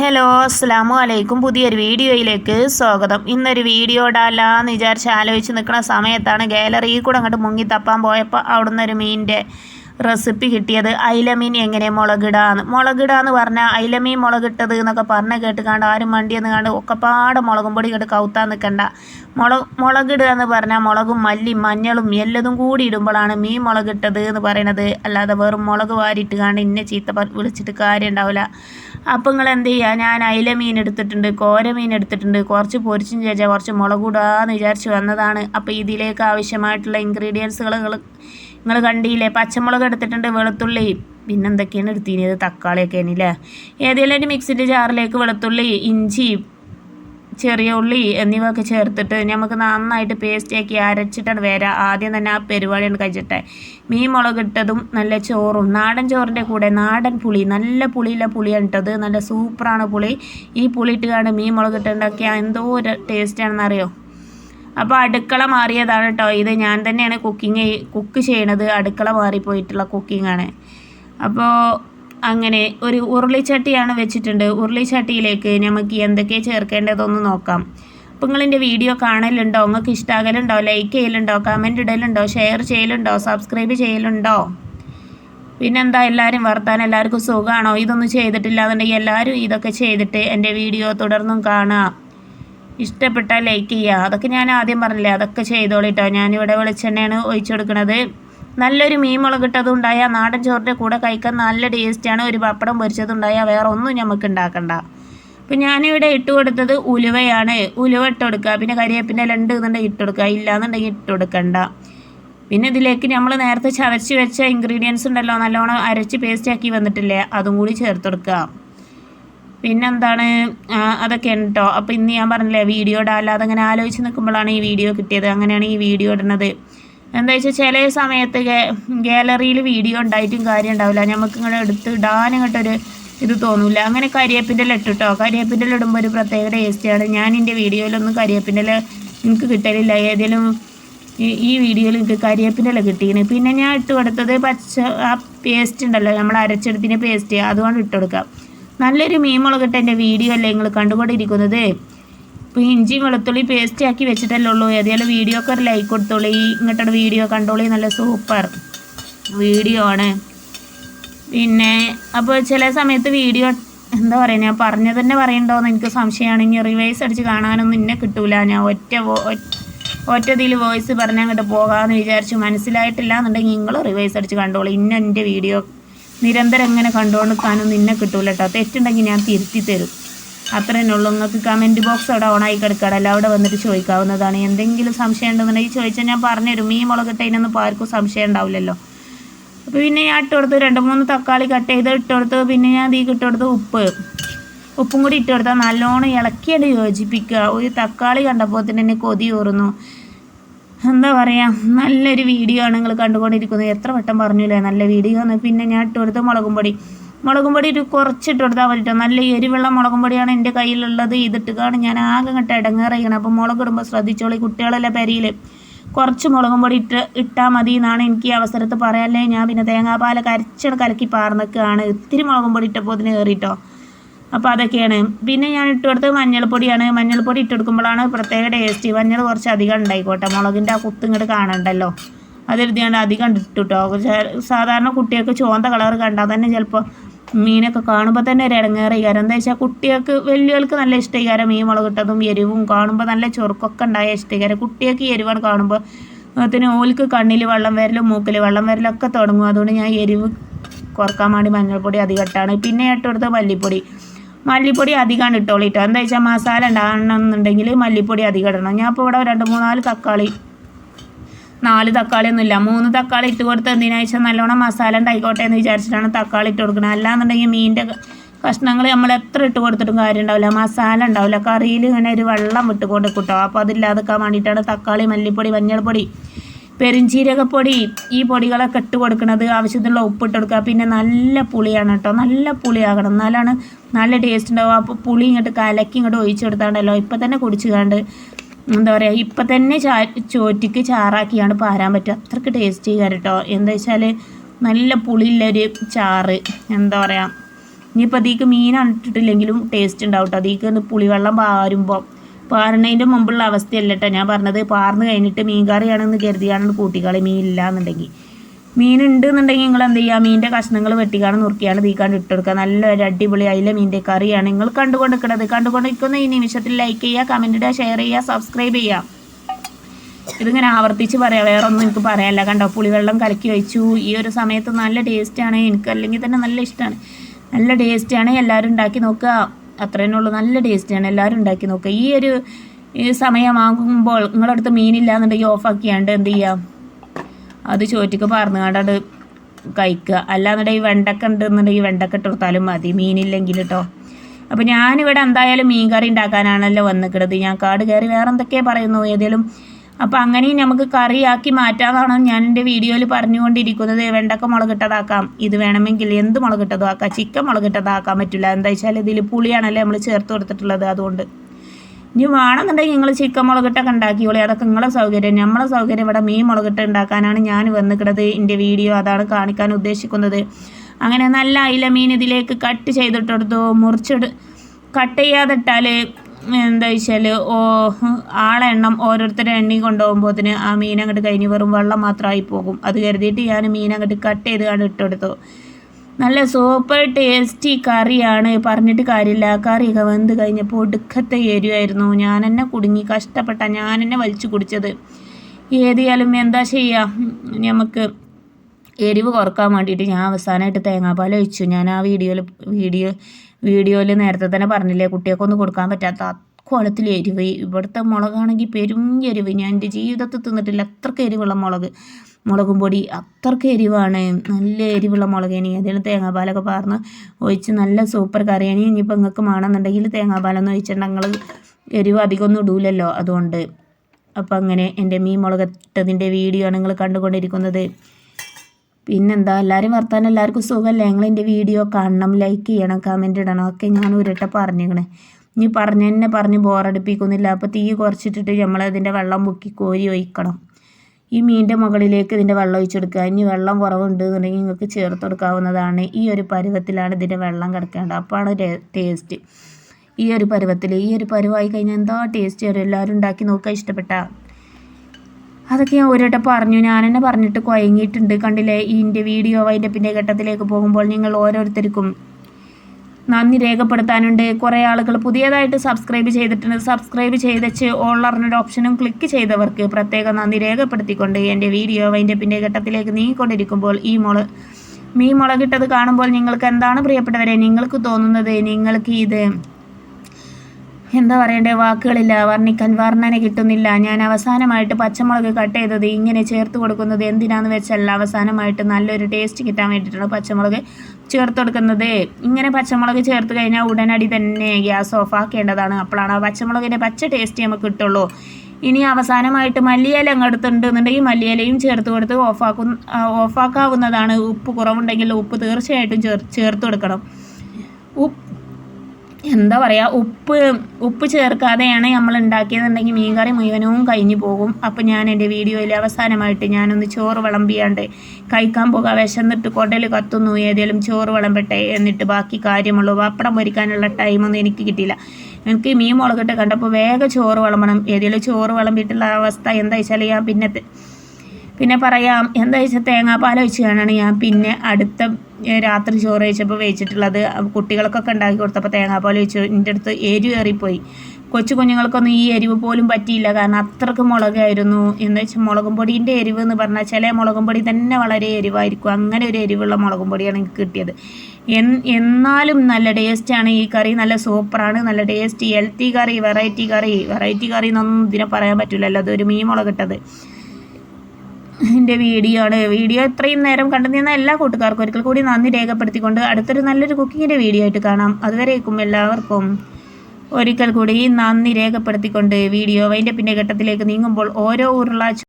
Hello അസ്സാമു അലൈക്കും. പുതിയൊരു വീഡിയോയിലേക്ക് സ്വാഗതം. ഇന്നൊരു വീഡിയോ ഇടാല്ലാന്ന് വിചാരിച്ച് ആലോചിച്ച് നിൽക്കുന്ന സമയത്താണ് ഗാലറിയിൽ കൂടെ അങ്ങോട്ട് മുങ്ങി തപ്പാൻ പോയപ്പോൾ അവിടുന്ന് ഒരു മീനിന്റെ റെസിപ്പി കിട്ടിയത് അയിലമീൻ എങ്ങനെ മുളകിടാന്ന്. മുളകിടാന്ന് പറഞ്ഞാൽ അയിലമീൻ മുളകിട്ടത് എന്നൊക്കെ പറഞ്ഞ കേട്ട് കണ്ട് ആരും മണ്ടിയെന്ന് കണ്ട് ഒക്കെപ്പാടെ മുളകും പൊടി കേട്ട് കൗത്താൻ നിൽക്കണ്ട മുളക് മുളകിടുക എന്ന് പറഞ്ഞാൽ മുളകും മല്ലി മഞ്ഞളും എല്ലതും കൂടി ഇടുമ്പോഴാണ് മീൻ മുളകിട്ടത് എന്ന് പറയണത്. അല്ലാതെ വെറും മുളക് വാരിയിട്ട് കണ്ട് ഇന്ന ചീത്ത വിളിച്ചിട്ട് കാര്യം ഉണ്ടാവില്ല അപ്പം നിങ്ങൾ എന്ത് ചെയ്യുക ഞാൻ അയില മീൻ എടുത്തിട്ടുണ്ട് കോര മീൻ എടുത്തിട്ടുണ്ട് കുറച്ച് പൊരിച്ചും ചേച്ചാൽ കുറച്ച് മുളക് ഇടാന്ന് വിചാരിച്ച് വന്നതാണ്. അപ്പോൾ ഇതിലേക്ക് ആവശ്യമായിട്ടുള്ള ഇൻഗ്രീഡിയൻസുകൾ നിങ്ങൾ കണ്ടില്ലേ? പച്ചമുളക് എടുത്തിട്ടുണ്ട് വെളുത്തുള്ളി. പിന്നെന്തൊക്കെയാണ് എടുത്തിനത്? തക്കാളിയൊക്കെ ആണല്ലേ ഏതെങ്കിലും ഒരു മിക്സിന്റെ ജാറിലേക്ക് വെളുത്തുള്ളി ഇഞ്ചി ചെറിയ ഉള്ളി എന്നിവയൊക്കെ ചേർത്തിട്ട് നമുക്ക് നന്നായിട്ട് പേസ്റ്റാക്കി അരച്ചിട്ടാണ് വരാം. ആദ്യം തന്നെ ആ പരിപാടിയാണ് കഴിച്ചിട്ടെ. മീൻ മുളകിട്ടതും നല്ല ചോറും. നാടൻ ചോറിന്റെ കൂടെ നാടൻ പുളി നല്ല പുളിയില്ല പുളിയാണ് ഇട്ടത്. നല്ല സൂപ്പറാണ് പുളി. ഈ പുളി മീൻ മുളകിട്ടുണ്ടാക്കിയ എന്തോ ഒരു ടേസ്റ്റാണെന്ന് അറിയോ? അപ്പോൾ അടുക്കള മാറിയതാണ് കേട്ടോ ഇത് ഞാൻ തന്നെയാണ് കുക്കിങ് കുക്ക് ചെയ്യണത്. അടുക്കള മാറിപ്പോയിട്ടുള്ള കുക്കിങ്ങാണ് അപ്പോൾ അങ്ങനെ ഒരു ഉരുളിച്ചട്ടിയാണ് വെച്ചിട്ടുണ്ട്. ഉരുളിച്ചട്ടിയിലേക്ക് നമുക്ക് എന്തൊക്കെ ചേർക്കേണ്ടതെന്ന് നോക്കാം. അപ്പോൾ നിങ്ങളെന്റെ വീഡിയോ കാണലുണ്ടോ? നിങ്ങൾക്ക് ഇഷ്ടാകലുണ്ടോ? ലൈക്ക് ചെയ്യലുണ്ടോ? കമന്റ് ഇടലുണ്ടോ? ഷെയർ ചെയ്യലുണ്ടോ? സബ്സ്ക്രൈബ് ചെയ്യലുണ്ടോ? പിന്നെന്താ എല്ലാവരും വർത്താൻ എല്ലാവർക്കും സുഖമാണോ ഇതൊന്നും ചെയ്തിട്ടില്ല എന്നുണ്ടെങ്കിൽ എല്ലാവരും ഇതൊക്കെ ചെയ്തിട്ട് എന്റെ വീഡിയോ തുടർന്നും കാണുക. ഇഷ്ടപ്പെട്ടാൽ ലൈക്ക് ചെയ്യുക. അതൊക്കെ ഞാൻ ആദ്യം പറഞ്ഞില്ലേ? അതൊക്കെ ചെയ്തോളിട്ടോ ഞാനിവിടെ വെളിച്ചെണ്ണയാണ് ഒഴിച്ചു കൊടുക്കുന്നത് നല്ലൊരു മീൻ മുളകിട്ടതും ഉണ്ടായാൽ നാടൻ ചോറിന്റെ കൂടെ കഴിക്കാൻ നല്ല ടേസ്റ്റാണ് ഒരു പപ്പടം പൊരിച്ചതുണ്ടായാൽ വേറെ ഒന്നും നമുക്ക് ഉണ്ടാക്കണ്ട അപ്പം ഞാനിവിടെ ഇട്ട് കൊടുത്തത് ഉലുവയാണ്. ഉലുവ ഇട്ട് കൊടുക്കുക. പിന്നെ കരിയേപ്പിന്റെ രണ്ട് എന്നുണ്ടെങ്കിൽ ഇട്ട് കൊടുക്കുക. ഇല്ലാന്നുണ്ടെങ്കിൽ ഇട്ട് കൊടുക്കണ്ട. പിന്നെ ഇതിലേക്ക് നമ്മൾ നേരത്തെ ചതച്ച് വെച്ച ഇൻഗ്രീഡിയൻസ് ഉണ്ടല്ലോ നല്ലോണം അരച്ച് പേസ്റ്റ് ആക്കി വന്നിട്ടില്ലേ അതും കൂടി ചേർത്ത് കൊടുക്കുക. പിന്നെന്താണ്? അതൊക്കെ ഉണ്ടോ അപ്പോൾ ഇന്ന് ഞാൻ പറഞ്ഞില്ലേ വീഡിയോ ഇടാല്ലാതെ അങ്ങനെ ആലോചിച്ച് നിൽക്കുമ്പോഴാണ് ഈ വീഡിയോ കിട്ടിയത്. അങ്ങനെയാണ് ഈ വീഡിയോ ഇടുന്നത്. എന്താ വെച്ചാൽ ചില സമയത്ത് ഗാലറിയിൽ വീഡിയോ ഉണ്ടായിട്ടും കാര്യം ഉണ്ടാവില്ല. നമുക്ക് ഇങ്ങനെ എടുത്ത് ഇടാനിങ്ങോട്ടൊരു ഇത് തോന്നില്ല. അങ്ങനെ കരിയേപ്പിന്റെ ഇല ഇട്ടിട്ടോ? കരിയേപ്പിന്റെ ഇടുമ്പോൾ ഒരു പ്രത്യേക ടേസ്റ്റാണ് ഞാൻ എന്റെ വീഡിയോയിലൊന്നും കരിയേപ്പിന്റെ ഇല എനിക്ക് കിട്ടലില്ല. ഏതെങ്കിലും ഈ- ഈ വീഡിയോയിൽ എനിക്ക് കരിയേപ്പിന്റെ ഇല കിട്ടിയിന് പിന്നെ ഞാൻ ഇട്ട് കൊടുത്തത് പച്ച ആ പേസ്റ്റ് ഉണ്ടല്ലോ. നമ്മൾ അരച്ചെടുത്തിന്റെ പേസ്റ്റ് അതുകൊണ്ട് ഇട്ട് കൊടുക്കാം. നല്ലൊരു മീൻ മുളകിട്ട് എന്റെ വീഡിയോ അല്ലേ നിങ്ങൾ കണ്ടുകൊണ്ടിരിക്കുന്നത്? ഇപ്പോൾ ഇഞ്ചി വെളുത്തുള്ളി പേസ്റ്റ് ആക്കി വെച്ചിട്ടല്ലേ ഉള്ളൂ. ഏതായാലും വീഡിയോക്ക് ഒരു ലൈക്ക് കൊടുത്തോളി. ഇങ്ങോട്ടുള്ള വീഡിയോ കണ്ടോളി. നല്ല സൂപ്പർ വീഡിയോ ആണ്. പിന്നെ അപ്പോൾ ചില സമയത്ത് വീഡിയോ എന്താ പറയുക ഞാൻ പറഞ്ഞത് തന്നെ പറയണ്ടോന്ന് എനിക്ക് സംശയമാണ്. ഇനി റിവൈസ് അടിച്ച് കാണാനൊന്നും എന്നെ കിട്ടൂല. ഞാൻ ഒറ്റ- ഒറ്റതിൽ വോയിസ് പറഞ്ഞാൽ അങ്ങോട്ട് പോകാമെന്ന് വിചാരിച്ചു. മനസ്സിലായിട്ടില്ല എന്നുണ്ടെങ്കിൽ നിങ്ങൾ റിവൈസ് അടിച്ച് കണ്ടോളൂ. ഇന്ന എന്റെ വീഡിയോ നിരന്തരം എങ്ങനെ കണ്ടുകൊണ്ട് കാണുമെന്ന് ഇന്നെ കിട്ടൂല കേട്ടോ തെറ്റുണ്ടെങ്കിൽ ഞാൻ തിരുത്തി തരും. അത്ര ഉള്ളൂ നിങ്ങൾക്ക് കമന്റ് ബോക്സ് അവിടെ ഓണായി കിടക്കാടല്ല അവിടെ വന്നിട്ട് ചോദിക്കാവുന്നതാണ്. എന്തെങ്കിലും സംശയം ഉണ്ടെന്നുണ്ടെങ്കിൽ ചോദിച്ചാൽ ഞാൻ പറഞ്ഞുതരും. മീൻ മുളകിട്ടതിനൊന്നും ഇപ്പോൾ ആർക്കും സംശയം ഉണ്ടാവില്ലല്ലോ. അപ്പോൾ പിന്നെ ഞാൻ ഇട്ട് കൊടുത്തു രണ്ട് മൂന്ന് തക്കാളി കട്ട് ചെയ്ത് ഇട്ട് കൊടുത്തു പിന്നെ ഞാൻ ഇതിൽ ഇട്ട് കൊടുത്തു ഉപ്പ്. ഉപ്പും കൂടി ഇട്ട് കൊടുത്താൽ നല്ലോണം ഇളക്കിയിട്ട് യോജിപ്പിക്കുക. ഒരു തക്കാളി കണ്ടപ്പോൾ തന്നെ കൊതി ഊറുന്നു. എന്താ പറയുക നല്ലൊരു വീഡിയോ ആണ് നിങ്ങൾ കണ്ടുകൊണ്ടിരിക്കുന്നത്. എത്ര വട്ടം പറഞ്ഞില്ലേ? നല്ല വീഡിയോ ആണ്. പിന്നെ ഞാൻ ഇട്ട് കൊടുത്ത് മുളകും പൊടി. മുളകും പൊടി ഒരു കുറച്ചിട്ട് കൊടുത്താൽ മതിട്ടോ നല്ല എരിവുള്ള മുളകും പൊടിയാണ് എന്റെ കയ്യിലുള്ളത്. ഇതിട്ടുകാണ് ഞാൻ ആകെ കണ്ട ഇടങ്ങേറിയണം അപ്പോൾ മുളക് ഇടുമ്പോൾ ശ്രദ്ധിച്ചോളി കുട്ടികളെല്ലാം പെരിയിൽ കുറച്ച് മുളകും പൊടി ഇട്ട് ഇട്ടാൽ മതി എന്നാണ് എനിക്ക് ഈ അവസരത്ത് പറയാല്ലേ. ഞാൻ പിന്നെ തേങ്ങാപ്പാലൊക്കെ അരച്ചട് കലക്കി പാർന്നൊക്കെയാണ് ഇത്തിരി മുളകും പൊടി ഇട്ടപ്പോൾ അതിന് കയറിയിട്ടോ അപ്പോൾ അതൊക്കെയാണ്. പിന്നെ ഞാൻ ഇട്ട് കൊടുത്തത് മഞ്ഞൾപ്പൊടിയാണ്. മഞ്ഞൾപ്പൊടി ഇട്ട് കൊടുക്കുമ്പോഴാണ് പ്രത്യേക ടേസ്റ്റ് മഞ്ഞൾ കുറച്ച് അധികം ഉണ്ടായിക്കോട്ടെ. മുളകിന്റെ ആ കുത്ത് ഇങ്ങോട്ട് കാണണ്ടല്ലോ. അതെഴുതിയാണ്ട് അധികം ഇട്ടു കേട്ടോ സാധാരണ കുട്ടികൾക്ക് ചുവന്ന കളർ കണ്ടാൽ തന്നെ ചിലപ്പോൾ മീനൊക്കെ കാണുമ്പോൾ തന്നെ ഒരു ഇടങ്ങേറിക്കാരം എന്താ വെച്ചാൽ കുട്ടികൾക്ക് വലിയവർക്ക് നല്ല ഇഷ്ടീകാരം മീൻ മുളകിട്ടതും എരിവും കാണുമ്പോൾ നല്ല ചൊറുക്കൊക്കെ ഉണ്ടായ ഇഷ്ടീകാരം കുട്ടികൾക്ക് എരിവാണ് കാണുമ്പോൾ അതിന് ഓൽക്ക് കണ്ണിൽ വെള്ളം വരലും മൂക്കിൽ വെള്ളം വരലൊക്കെ തുടങ്ങും. അതുകൊണ്ട് ഞാൻ എരിവ് കുറയ്ക്കാൻ വേണ്ടി മഞ്ഞൾപ്പൊടി അധികം ഇട്ടാണ്. പിന്നെ ഇട്ട് മല്ലിപ്പൊടി. മല്ലിപ്പൊടി അധികമാണ് ഇട്ടോളിട്ടോ. എന്താ വെച്ചാൽ മസാല ഉണ്ടാകണമെന്നുണ്ടെങ്കിൽ മല്ലിപ്പൊടി അധികം ഇടണം. ഞാൻ ഇപ്പോൾ ഇവിടെ രണ്ട് മൂന്നാൽ തക്കാളി നാല് തക്കാളി ഒന്നുമില്ല മൂന്ന് തക്കാളി ഇട്ട് കൊടുത്ത് എന്തിനാ വെച്ചാൽ നല്ലോണം മസാല ഉണ്ടായിക്കോട്ടെ എന്ന് വിചാരിച്ചിട്ടാണ് തക്കാളി ഇട്ട് കൊടുക്കുന്നത് അല്ലാന്നുണ്ടെങ്കിൽ മീനിന്റെ കഷ്ണങ്ങൾ നമ്മൾ എത്ര ഇട്ട് കൊടുത്തിട്ടും കാര്യം ഉണ്ടാവില്ല. മസാല ഉണ്ടാവില്ല. കറിയിൽ ഇങ്ങനെ ഒരു വെള്ളം വിട്ട് കൊണ്ട് കിട്ടോ അപ്പോൾ അതില്ലാതെക്കാൻ വേണ്ടിയിട്ടാണ് തക്കാളി മല്ലിപ്പൊടി മഞ്ഞൾപ്പൊടി പെരുംജീരകപ്പൊടി ഈ പൊടികളൊക്കെ ഇട്ട് കൊടുക്കുന്നത് ആവശ്യത്തിനുള്ള ഉപ്പ് ഇട്ട് കൊടുക്കുക. പിന്നെ നല്ല പുളിയാണ് കേട്ടോ. നല്ല പുളിയാകണം. എന്നാലാണ് നല്ല ടേസ്റ്റ് ഉണ്ടാവുക. അപ്പോൾ പുളി ഇങ്ങോട്ട് കലക്കി ഇങ്ങോട്ട് ഒഴിച്ചു കൊടുത്താണ്ടല്ലോ. ഇപ്പം തന്നെ കുടിച്ചു കണ്ട് എന്താ പറയുക ഇപ്പം തന്നെ ചാ ചോറ്റിക്ക് ചാറാക്കിയാണ് പാരാൻ പറ്റുക. അത്രയ്ക്ക് ടേസ്റ്റ് ചെയ്യാൻ കേട്ടോ എന്താ വെച്ചാൽ നല്ല പുളിയുള്ളൊരു ചാറ്. എന്താ പറയുക ഇനിയിപ്പോൾ അതിക്ക് മീനാണ് ഇട്ടിട്ടില്ലെങ്കിലും ടേസ്റ്റ് ഉണ്ടാവും കേട്ടോ അതിക്ക് പുളിവെള്ളം പാരുമ്പോൾ പാരണതിന്റെ മുമ്പുള്ള അവസ്ഥയല്ല കേട്ടോ ഞാൻ പറഞ്ഞത്. പാർന്ന് കഴിഞ്ഞിട്ട് മീൻ കറിയാണെന്ന് കരുതിയാണ് കൂട്ടിക്കളി മീൻ ഇല്ല എന്നുണ്ടെങ്കിൽ മീൻ ഉണ്ട് എന്നുണ്ടെങ്കിൽ നിങ്ങൾ എന്ത് ചെയ്യുക? മീനിന്റെ കഷ്ണങ്ങൾ വെട്ടിക്കാണ് നുറുക്കിയാണ് തീക്കാണ്ട് ഇട്ടെടുക്കുക നല്ല ഒരു അടിപൊളി അയില മീന്റെ കറിയാണ്. നിങ്ങൾ കണ്ടുകൊണ്ട് നിൽക്കുന്നത് കണ്ടുകൊണ്ടിരിക്കുന്ന ഈ നിമിഷത്തിൽ ലൈക്ക് ചെയ്യുക കമന്റ് ഇടുക ഷെയർ ചെയ്യുക സബ്സ്ക്രൈബ് ചെയ്യുക. ഇതിങ്ങനെ ആവർത്തിച്ച് പറയാം. വേറെ ഒന്നും എനിക്ക് പറയാനില്ല. കണ്ടോ പുളിവെള്ളം കലക്കി വെച്ചു. ഈ ഒരു സമയത്ത് നല്ല ടേസ്റ്റാണ് എനിക്ക് അല്ലെങ്കിൽ തന്നെ നല്ല ഇഷ്ടമാണ്. നല്ല ടേസ്റ്റാണ് എല്ലാവരും ഉണ്ടാക്കി നോക്കുക. അത്രേനേ ഉള്ളൂ. നല്ല ടേസ്റ്റാണ് എല്ലാവരും ഉണ്ടാക്കി നോക്കുക. ഈ ഒരു സമയമാകുമ്പോൾ നിങ്ങളടുത്ത് മീനില്ല എന്നുണ്ടെങ്കിൽ ഓഫാക്കിയാണ്ട് എന്ത് ചെയ്യുക? അത് ചോറ്റിക്ക് പറന്നുകാണ്ടത് കഴിക്കുക. അല്ലാന്നുണ്ടെങ്കിൽ വെണ്ടക്ക ഉണ്ടെന്നുണ്ടെങ്കിൽ വെണ്ടക്ക ഇട്ട് കൊടുത്താലും മതി. മീനില്ലെങ്കിൽ കേട്ടോ അപ്പോൾ ഞാനിവിടെ എന്തായാലും മീൻ കറി ഉണ്ടാക്കാനാണല്ലോ വന്നിക്കിടത് ഞാൻ കാട് കയറി വേറെ എന്തൊക്കെയാണ് പറയുന്നു? ഏതെങ്കിലും അപ്പോൾ അങ്ങനെയും നമുക്ക് കറിയാക്കി മാറ്റാതാണ് ഞാൻ എന്റെ വീഡിയോയിൽ പറഞ്ഞുകൊണ്ടിരിക്കുന്നത്. വെണ്ടക്ക മുളകിട്ടതാക്കാം. ഇത് വേണമെങ്കിൽ എന്ത് മുളകിട്ടതും ആക്കാം. ചിക്കൻ മുളകിട്ടതാക്കാൻ പറ്റില്ല. എന്താ വെച്ചാൽ ഇതിൽ പുളിയാണല്ലോ നമ്മൾ ചേർത്ത് കൊടുത്തിട്ടുള്ളത് അതുകൊണ്ട്. ഇനി വേണമെന്നുണ്ടെങ്കിൽ നിങ്ങൾ ചിക്കൻ മുളകിട്ടൊക്കെ ഉണ്ടാക്കിയോളി അതൊക്കെ നിങ്ങളെ സൗകര്യം നമ്മളെ സൗകര്യം ഇവിടെ മീൻ മുളകിട്ട് ഉണ്ടാക്കാനാണ് ഞാൻ വന്നിക്കിടത് എന്റെ വീഡിയോ അതാണ് കാണിക്കാൻ ഉദ്ദേശിക്കുന്നത്. അങ്ങനെ നല്ല അയില മീൻ ഇതിലേക്ക് കട്ട് ചെയ്തിട്ടെടുത്തു. മുറിച്ചിട് കട്ട് ചെയ്യാതിട്ടാൽ എന്താ വെച്ചാൽ ഓ ആളെണ്ണം ഓരോരുത്തരുടെ എണ്ണി കൊണ്ടുപോകുമ്പോത്തിന് ആ മീൻ അങ്ങോട്ട് കഴിഞ്ഞ് വെറും വെള്ളം മാത്രമായി പോകും. അത് കരുതിയിട്ട് ഞാൻ മീൻ അങ്ങോട്ട് കട്ട് ചെയ്ത് കണ്ട് ഇട്ടെടുത്തു. നല്ല സൂപ്പർ ടേസ്റ്റി കറിയാണ്. പറഞ്ഞിട്ട് കാര്യമില്ല. കറിയൊക്കെ വെന്ത് കഴിഞ്ഞപ്പോൾ ഒടുക്കത്തെ എരിവായിരുന്നു. ഞാൻ എന്നെ കുടുങ്ങി കഷ്ടപ്പെട്ട ഞാൻ എന്നെ വലിച്ചു കുടിച്ചത്. ഏതായാലും എന്താ ചെയ്യുക നമുക്ക് എരിവ് കുറയ്ക്കാൻ വേണ്ടിയിട്ട് ഞാൻ അവസാനമായിട്ട് തേങ്ങാപ്പാൽ ഒഴിച്ചു. ഞാൻ ആ വീഡിയോയിൽ വീഡിയോ വീഡിയോയിൽ നേരത്തെ തന്നെ പറഞ്ഞില്ലേ കുട്ടികൾക്കൊന്നും കൊടുക്കാൻ പറ്റാത്ത കോലത്തിൽ എരിവ്. ഇവിടുത്തെ മുളകാണെങ്കിൽ പെരും എരിവ്. ഞാൻ എന്റെ ജീവിതത്തിൽ തിന്നിട്ടില്ല. അത്രയ്ക്ക് എരിവുള്ള മുളക്. മുളകും പൊടി അത്രയ്ക്ക് എരിവാണ്. നല്ല എരിവുള്ള മുളകേനി അതിൽ തേങ്ങാപ്പാലൊക്കെ പാർന്ന് ഒഴിച്ച് നല്ല സൂപ്പർ കറിയാണ്. ഇനിയിപ്പോൾ നിങ്ങൾക്ക് വേണമെന്നുണ്ടെങ്കിൽ തേങ്ങാപ്പാലൊന്നും ഒഴിച്ചിട്ടുണ്ടെങ്കിൽ എരിവ് അധികമൊന്നും ഇടൂലല്ലോ അതുകൊണ്ട്. അപ്പോൾ അങ്ങനെ എന്റെ മീൻ മുളകിട്ടതിന്റെ വീഡിയോ ആണ് നിങ്ങൾ കണ്ടുകൊണ്ടിരിക്കുന്നത്. പിന്നെന്താ എല്ലാവരും വർത്താനം എല്ലാവർക്കും സുഖമല്ലേ നിങ്ങൾ എന്റെ വീഡിയോ കാണണം ലൈക്ക് ചെയ്യണം കമന്റ് ഇടണം ഒക്കെ ഞാൻ ഒരിട്ട പറഞ്ഞിരിക്കണേ. ഇനി പറഞ്ഞു തന്നെ പറഞ്ഞ് ബോറടിപ്പിക്കുന്നില്ല അപ്പോൾ തീ കുറച്ചിട്ടിട്ട് നമ്മളതിന്റെ വെള്ളം മുക്കി കോരി ഒഴിക്കണം. ഈ മീനിന്റെ മുകളിലേക്ക് ഇതിന്റെ വെള്ളം ഒഴിച്ചെടുക്കുക. ഇനി വെള്ളം കുറവുണ്ട് എന്നുണ്ടെങ്കിൽ നിങ്ങൾക്ക് ചേർത്ത് കൊടുക്കാവുന്നതാണ്. ഈ ഒരു പരുവത്തിലാണ് ഇതിന്റെ വെള്ളം കിടക്കേണ്ടത്. അപ്പോഴാണ് ടേസ്റ്റ് ഈ ഒരു പരുവത്തിൽ ഈ ഒരു പരുവായി കഴിഞ്ഞാൽ എന്താ ടേസ്റ്റ് വരും എല്ലാവരും ഉണ്ടാക്കി നോക്കുക ഇഷ്ടപ്പെട്ട. അതൊക്കെ ഞാൻ ഒരട്ടം പറഞ്ഞു. ഞാൻ തന്നെ പറഞ്ഞിട്ട് കുഴങ്ങിയിട്ടുണ്ട് കണ്ടില്ലേ? ഇതിന്റെ വീഡിയോ അതിന്റെ പിന്നെ ഘട്ടത്തിലേക്ക് പോകുമ്പോൾ നിങ്ങൾ ഓരോരുത്തർക്കും നന്ദി രേഖപ്പെടുത്താനുണ്ട്. കുറേ ആളുകൾ പുതിയതായിട്ട് സബ്സ്ക്രൈബ് ചെയ്തിട്ടുണ്ട്. സബ്സ്ക്രൈബ് ചെയ്തച്ച് ഓളറിനൊരു ഓപ്ഷനും ക്ലിക്ക് ചെയ്തവർക്ക് പ്രത്യേകം നന്ദി രേഖപ്പെടുത്തിക്കൊണ്ട് എന്റെ വീഡിയോ പിന്നെ ഘട്ടത്തിലേക്ക് നീങ്ങിക്കൊണ്ടിരിക്കുമ്പോൾ ഈ മുള മീ മുളകിട്ടത് കാണുമ്പോൾ നിങ്ങൾക്ക് എന്താണ് പ്രിയപ്പെട്ടവരെ നിങ്ങൾക്ക് തോന്നുന്നത്? നിങ്ങൾക്ക് ഇത് എന്താ പറയണ്ടേ വാക്കുകളില്ല വർണിക്കാൻ വർണന കിട്ടുന്നില്ല. ഞാൻ അവസാനമായിട്ട് പച്ചമുളക് കട്ട് ചെയ്തത് ഇങ്ങനെ ചേർത്ത് കൊടുക്കുന്നത് എന്തിനാന്ന് വെച്ചല്ല അവസാനമായിട്ട് നല്ലൊരു ടേസ്റ്റ് കിട്ടാൻ വേണ്ടിയിട്ടാണ് പച്ചമുളക് ചേർത്ത് കൊടുക്കുന്നത്. ഇങ്ങനെ പച്ചമുളക് ചേർത്ത് കഴിഞ്ഞാൽ ഉടനടി തന്നെ ഗ്യാസ് ഓഫ് ആക്കേണ്ടതാണ്. അപ്പോഴാണ് ആ പച്ചമുളകിന്റെ പച്ച ടേസ്റ്റ് നമുക്ക് കിട്ടുള്ളൂ. ഇനി അവസാനമായിട്ട് മല്ലിയില അങ്ങെടുത്തുണ്ടെന്നുണ്ടെങ്കിൽ മല്ലിയിലയും ചേർത്ത് കൊടുത്ത് ഓഫാക്കും ഓഫാക്കാവുന്നതാണ് ഉപ്പ് കുറവുണ്ടെങ്കിൽ ഉപ്പ് തീർച്ചയായിട്ടും ചേർ ചേർത്ത് കൊടുക്കണം. ഉപ്പ് എന്താ പറയുക ഉപ്പ് ഉപ്പ് ചേർക്കാതെയാണ് നമ്മൾ ഉണ്ടാക്കിയതെന്നുണ്ടെങ്കിൽ മീൻ കറി മുഴുവനും കഴിഞ്ഞു പോകും. അപ്പോൾ ഞാൻ എന്റെ വീഡിയോയിൽ അവസാനമായിട്ട് ഞാനൊന്ന് ചോറ് വിളമ്പിയാണ്ട് കഴിക്കാൻ പോകാം. വിശന്നിട്ട് കൊടൽ കത്തുന്നു ഏതെങ്കിലും ചോറ് വിളമ്പട്ടെ എന്നിട്ട് ബാക്കി കാര്യമുള്ളൂ. പപ്പടം പൊരിക്കാനുള്ള ടൈമൊന്നും എനിക്ക് കിട്ടിയില്ല. എനിക്ക് മീൻ മുളകിട്ട് കണ്ടപ്പോൾ വേഗം ചോറ് വിളമ്പണം. ഏതെങ്കിലും ചോറ് വിളമ്പിയിട്ടുള്ള അവസ്ഥ എന്താ വെച്ചാൽ ഞാൻ പിന്നത്തെ പിന്നെ പറയാം എന്താ വെച്ചാൽ തേങ്ങാപ്പാൽ ഒഴിച്ചാണ് ഞാൻ. പിന്നെ അടുത്ത രാത്രി ചോറ് കഴിച്ചപ്പോൾ വെച്ചിട്ടുള്ളത് കുട്ടികൾക്കൊക്കെ ഉണ്ടാക്കി കൊടുത്തപ്പോൾ തേങ്ങാപ്പാൽ വെച്ചു എന്റെ അടുത്ത് എരിവ് ഏറിപ്പോയി കൊച്ചു കുഞ്ഞുങ്ങൾക്കൊന്നും ഈ എരിവ് പോലും പറ്റിയില്ല. കാരണം അത്രയ്ക്ക് മുളകായിരുന്നു. എന്ന് വെച്ചാൽ മുളകും പൊടിന്റെ എരിവ് എന്ന് പറഞ്ഞാൽ ചില മുളകും പൊടി തന്നെ വളരെ എരിവായിരിക്കും. അങ്ങനെ ഒരു എരിവുള്ള മുളകും പൊടിയാണ് എനിക്ക് കിട്ടിയത്. എന്നാലും നല്ല ടേസ്റ്റാണ് ഈ കറി. നല്ല സൂപ്പറാണ് നല്ല taste healthy curry variety curry. Variety curry എന്നൊന്നും ഇതിനെ പറയാൻ പറ്റില്ലല്ലോ അതൊരു മീൻ മുളകിട്ടത്. എന്റെ വീഡിയോ ആണ്. വീഡിയോ ഇത്രയും നേരം കണ്ടു നിന്ന എല്ലാ കൂട്ടുകാർക്കും ഒരിക്കൽ കൂടി നന്ദി രേഖപ്പെടുത്തിക്കൊണ്ട് അടുത്തൊരു നല്ലൊരു കുക്കിങ്ങിന്റെ വീഡിയോ ആയിട്ട് കാണാം. അതുവരേക്കും എല്ലാവർക്കും ഒരിക്കൽ കൂടി നന്ദി രേഖപ്പെടുത്തിക്കൊണ്ട് വീഡിയോ അതിന്റെ പിന്നെ ഘട്ടത്തിലേക്ക് നീങ്ങുമ്പോൾ ഓരോ ഉരുള